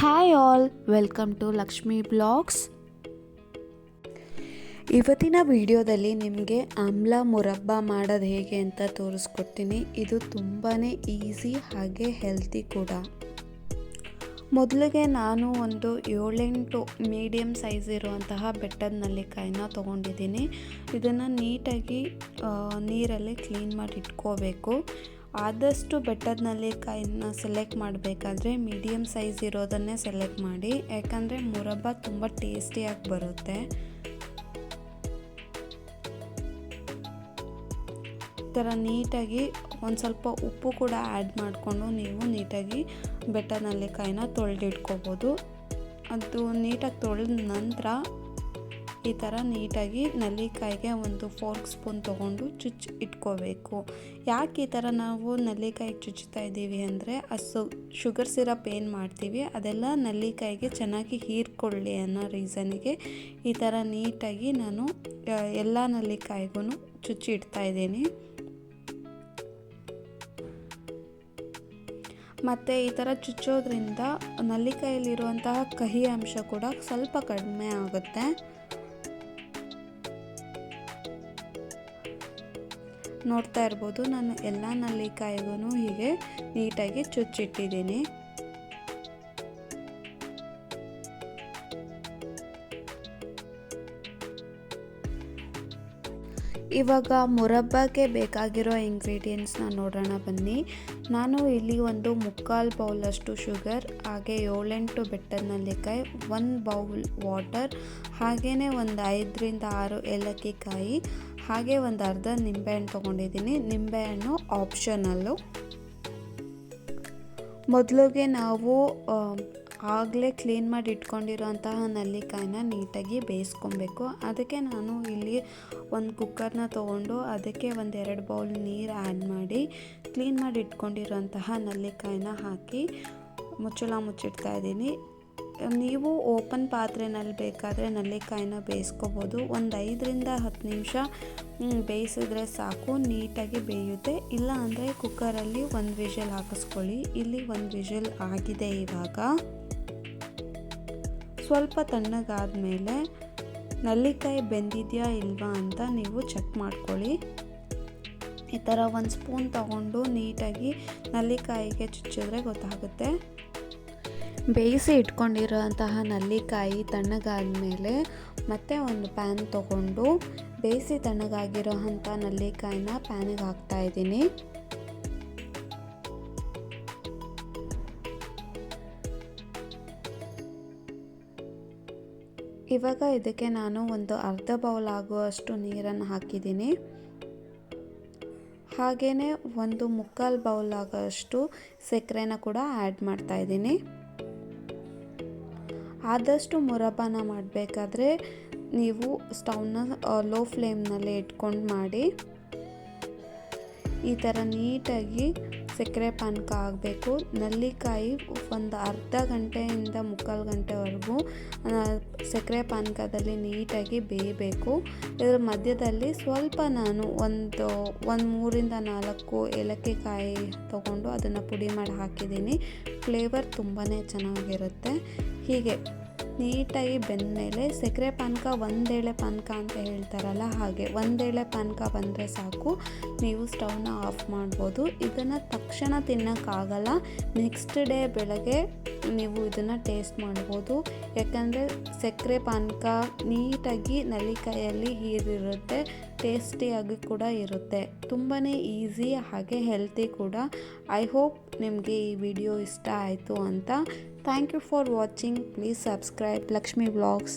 Hi all welcome to Lakshmi blogs ಇವತ್ತಿನ ವಿಡಿಯೋದಲ್ಲಿ ನಿಮಗೆ ಆಮ್ಲ ಮುರಬ್ಬ ಮಾಡೋದು ಹೇಗೆ ಅಂತ ತೋರಿಸ್ಕೊಡ್ತೀನಿ. ಇದು ತುಂಬಾ ಈಸಿ ಹಾಗೆ ಹೆಲ್ತಿ ಕೂಡ. ಮೊದಲಿಗೆ ನಾನು ಒಂದು ಏಳೆಂಟು ಮೀಡಿಯಮ್ ಸೈಜ್ ಇರುವಂತಹ ಬೆಟ್ಟದ ನಲ್ಲಿಕಾಯಿನ ತೊಗೊಂಡಿದ್ದೀನಿ. ಇದನ್ನು ನೀಟಾಗಿ ನೀರಲ್ಲಿ ಕ್ಲೀನ್ ಮಾಡಿ ಇಟ್ಕೋಬೇಕು. ಆದಷ್ಟು ಬೆಟ್ಟದ ನಲ್ಲಿಕಾಯಿನ ಸೆಲೆಕ್ಟ್ ಮಾಡಬೇಕಾದ್ರೆ ಮೀಡಿಯಮ್ ಸೈಜ್ ಇರೋದನ್ನೇ ಸೆಲೆಕ್ಟ್ ಮಾಡಿ, ಯಾಕಂದರೆ ಮುರಬ್ಬ ತುಂಬ ಟೇಸ್ಟಿಯಾಗಿ ಬರುತ್ತೆ. ಥರ ನೀಟಾಗಿ ಒಂದು ಸ್ವಲ್ಪ ಉಪ್ಪು ಕೂಡ ಆ್ಯಡ್ ಮಾಡಿಕೊಂಡು ನೀವು ನೀಟಾಗಿ ಬೆಟ್ಟದ ನಲ್ಲಿಕಾಯಿನ ತೊಳೆದಿಟ್ಕೋಬೋದು. ಅದು ನೀಟಾಗಿ ತೊಳೆದ ನಂತರ ಈ ಥರ ನೀಟಾಗಿ ನಲ್ಲಿಕಾಯಿಗೆ ಒಂದು ಫೋರ್ಕ್ ಸ್ಪೂನ್ ತೊಗೊಂಡು ಚುಚ್ಚಿ ಇಟ್ಕೋಬೇಕು. ಯಾಕೆ ಈ ಥರ ನಾವು ನಲ್ಲಿಕಾಯಿಗೆ ಚುಚ್ಚುತ್ತಾ ಇದ್ದೀವಿ ಅಂದರೆ ಅಸು ಶುಗರ್ ಸಿರಪ್ ಏನು ಮಾಡ್ತೀವಿ ಅದೆಲ್ಲ ನಲ್ಲಿಕಾಯಿಗೆ ಚೆನ್ನಾಗಿ ಹೀರ್ಕೊಳ್ಳಿ ಅನ್ನೋ ರೀಸನಿಗೆ ಈ ಥರ ನೀಟಾಗಿ ನಾನು ಎಲ್ಲ ನಲ್ಲಿಕಾಯಿಗೂ ಚುಚ್ಚಿ ಇಡ್ತಾ ಇದ್ದೀನಿ. ಮತ್ತು ಈ ಥರ ಚುಚ್ಚೋದ್ರಿಂದ ನಲ್ಲಿಕಾಯಲ್ಲಿರುವಂತಹ ಕಹಿ ಅಂಶ ಕೂಡ ಸ್ವಲ್ಪ ಕಡಿಮೆ ಆಗುತ್ತೆ. ನೋಡ್ತಾ ಇರ್ಬೋದು. ನಾನು ಎಲ್ಲ ನಲ್ಲಿಕಾಯಿಗೂ ಹೀಗೆ ನೀಟಾಗಿ ಚುಚ್ಚಿಟ್ಟಿದ್ದೀನಿ. ಇವಾಗ ಮುರಬ್ಬಕ್ಕೆ ಬೇಕಾಗಿರೋ ಇಂಗ್ರೀಡಿಯೆಂಟ್ಸ್ನ ನೋಡೋಣ ಬನ್ನಿ. ನಾನು ಇಲ್ಲಿ ಒಂದು ಮುಕ್ಕಾಲು ಬೌಲಷ್ಟು ಶುಗರ್, ಹಾಗೆ ಏಳೆಂಟು ಬೆಟ್ಟದ ನಲ್ಲಿಕಾಯಿ, ಒಂದು ಬೌಲ್ ವಾಟರ್ ಹಾಗೆಯೇ ಒಂದು ಐದರಿಂದ ಆರು ಏಲಕ್ಕಿ ಕಾಯಿ ಹಾಗೆ ಒಂದು ಅರ್ಧ ನಿಂಬೆಹಣ್ಣು ತೊಗೊಂಡಿದ್ದೀನಿ. ನಿಂಬೆಹಣ್ಣು ಆಪ್ಷನಲ್ಲು ಮೊದಲಿಗೆ ನಾವು ಆಗಲೇ ಕ್ಲೀನ್ ಮಾಡಿ ಇಟ್ಕೊಂಡಿರೋಂತಹ ನಲ್ಲಿಕಾಯಿನ ನೀಟಾಗಿ ಬೇಯಿಸ್ಕೊಬೇಕು. ಅದಕ್ಕೆ ನಾನು ಇಲ್ಲಿ ಒಂದು ಕುಕ್ಕರ್ನ ತೊಗೊಂಡು ಅದಕ್ಕೆ ಒಂದು ಎರಡು ಬೌಲ್ ನೀರು ಆ್ಯಡ್ ಮಾಡಿ ಕ್ಲೀನ್ ಮಾಡಿ ಇಟ್ಕೊಂಡಿರೋಂತಹ ನಲ್ಲಿಕಾಯಿನ ಹಾಕಿ ಮುಚ್ಚಳ ಮುಚ್ಚಿಡ್ತಾ ಇದ್ದೀನಿ. ನೀವು ಓಪನ್ ಪಾತ್ರೆನಲ್ಲಿ ಬೇಕಾದರೆ ನಲ್ಲಿಕಾಯಿನ ಬೇಯಿಸ್ಕೋಬೋದು. ಒಂದು ಐದರಿಂದ ಹತ್ತು ನಿಮಿಷ ಬೇಯಿಸಿದ್ರೆ ಸಾಕು, ನೀಟಾಗಿ ಬೇಯುತ್ತೆ. ಇಲ್ಲ ಅಂದರೆ ಕುಕ್ಕರಲ್ಲಿ ಒಂದು ವಿಷಲ್ ಹಾಕಿಸ್ಕೊಳ್ಳಿ. ಇಲ್ಲಿ ಒಂದು ವಿಷಲ್ ಆಗಿದೆ ಇವಾಗ. ಸ್ವಲ್ಪ ತಣ್ಣಗಾದ ಮೇಲೆ ನಲ್ಲಿಕಾಯಿ ಬೆಂದಿದೆಯಾ ಇಲ್ವಾ ಅಂತ ನೀವು ಚೆಕ್ ಮಾಡ್ಕೊಳ್ಳಿ. ಈ ಥರ ಒಂದು ಸ್ಪೂನ್ ತಗೊಂಡು ನೀಟಾಗಿ ನಲ್ಲಿಕಾಯಿಗೆ ಚುಚ್ಚಿದ್ರೆ ಗೊತ್ತಾಗುತ್ತೆ. ಬೇಯಿಸಿ ಇಟ್ಕೊಂಡಿರೋಂತಹ ನಲ್ಲಿಕಾಯಿ ತಣ್ಣಗಾದ್ಮೇಲೆ ಮತ್ತೆ ಒಂದು ಪ್ಯಾನ್ ತಗೊಂಡು ಬೇಯಿಸಿ ತಣ್ಣಗಾಗಿರೋ ಅಂಥ ನಲ್ಲಿಕಾಯಿನ ಪ್ಯಾನಿಗೆ ಹಾಕ್ತಾ ಇದ್ದೀನಿ. ಇವಾಗ ಇದಕ್ಕೆ ನಾನು ಒಂದು ಅರ್ಧ ಬೌಲ್ ಆಗುವಷ್ಟು ನೀರನ್ನು ಹಾಕಿದ್ದೀನಿ. ಹಾಗೆಯೇ ಒಂದು ಮುಕ್ಕಾಲು ಬೌಲ್ ಆಗೋಷ್ಟು ಸಕ್ಕರೆನ ಕೂಡ ಆ್ಯಡ್ ಮಾಡ್ತಾ ಇದ್ದೀನಿ. ಆದಷ್ಟು ಮುರಬ್ಬನ ಮಾಡಬೇಕಾದ್ರೆ ನೀವು ಸ್ಟವ್ನ ಲೋ ಫ್ಲೇಮ್ನಲ್ಲಿ ಇಟ್ಕೊಂಡು ಮಾಡಿ. ಈ ಥರ ನೀಟಾಗಿ ಸಕ್ಕರೆ ಪಾನಕ ಆಗಬೇಕು. ನಲ್ಲಿಕಾಯಿ ಒಂದು ಅರ್ಧ ಗಂಟೆಯಿಂದ ಮುಕ್ಕಾಲು ಗಂಟೆವರೆಗೂ ಸಕ್ಕರೆ ಪಾನಕದಲ್ಲಿ ನೀಟಾಗಿ ಬೇಯಬೇಕು. ಇದರ ಮಧ್ಯದಲ್ಲಿ ಸ್ವಲ್ಪ ನಾನು ಒಂದು ಒಂದು ಮೂರಿಂದ ನಾಲ್ಕು ಏಲಕ್ಕಿ ಕಾಯಿ ತೊಗೊಂಡು ಅದನ್ನು ಪುಡಿ ಮಾಡಿ ಹಾಕಿದ್ದೀನಿ. ಫ್ಲೇವರ್ ತುಂಬಾ ಚೆನ್ನಾಗಿರುತ್ತೆ. ಹೀಗೆ ನೀಟಾಗಿ ಬೆಂದಮೇಲೆ ಸಕ್ಕರೆ ಪಾನಕ ಒಂದೇಳೆ ಪಾನಕ ಅಂತ ಹೇಳ್ತಾರಲ್ಲ ಹಾಗೆ, ಒಂದೇಳೆ ಪಾನಕ ಬಂದರೆ ಸಾಕು. ನೀವು ಸ್ಟವ್ನ ಆಫ್ ಮಾಡ್ಬೋದು. ಇದನ್ನು ತಕ್ಷಣ ತಿನ್ನೋಕ್ಕಾಗಲ್ಲ. ನೆಕ್ಸ್ಟ್ ಡೇ ಬೆಳಗ್ಗೆ ನೀವು ಇದನ್ನು ಟೇಸ್ಟ್ ಮಾಡ್ಬೋದು. ಯಾಕಂದರೆ ಸಕ್ಕರೆ ಪಾನಕ ನೀಟಾಗಿ ನಲ್ಲಿಕಾಯಲ್ಲಿ ಹೀರಿರುತ್ತೆ ಟೇಸ್ಟಿಯಾಗಿ ಕೂಡ ಇರುತ್ತೆ. ತುಂಬಾ ಈಸಿ ಹಾಗೆ ಹೆಲ್ತಿ ಕೂಡ. ಐ ಹೋಪ್ ನಿಮಗೆ ಈ ವಿಡಿಯೋ ಇಷ್ಟ ಆಯಿತು ಅಂತ. Thank you for watching please subscribe Lakshmi blogs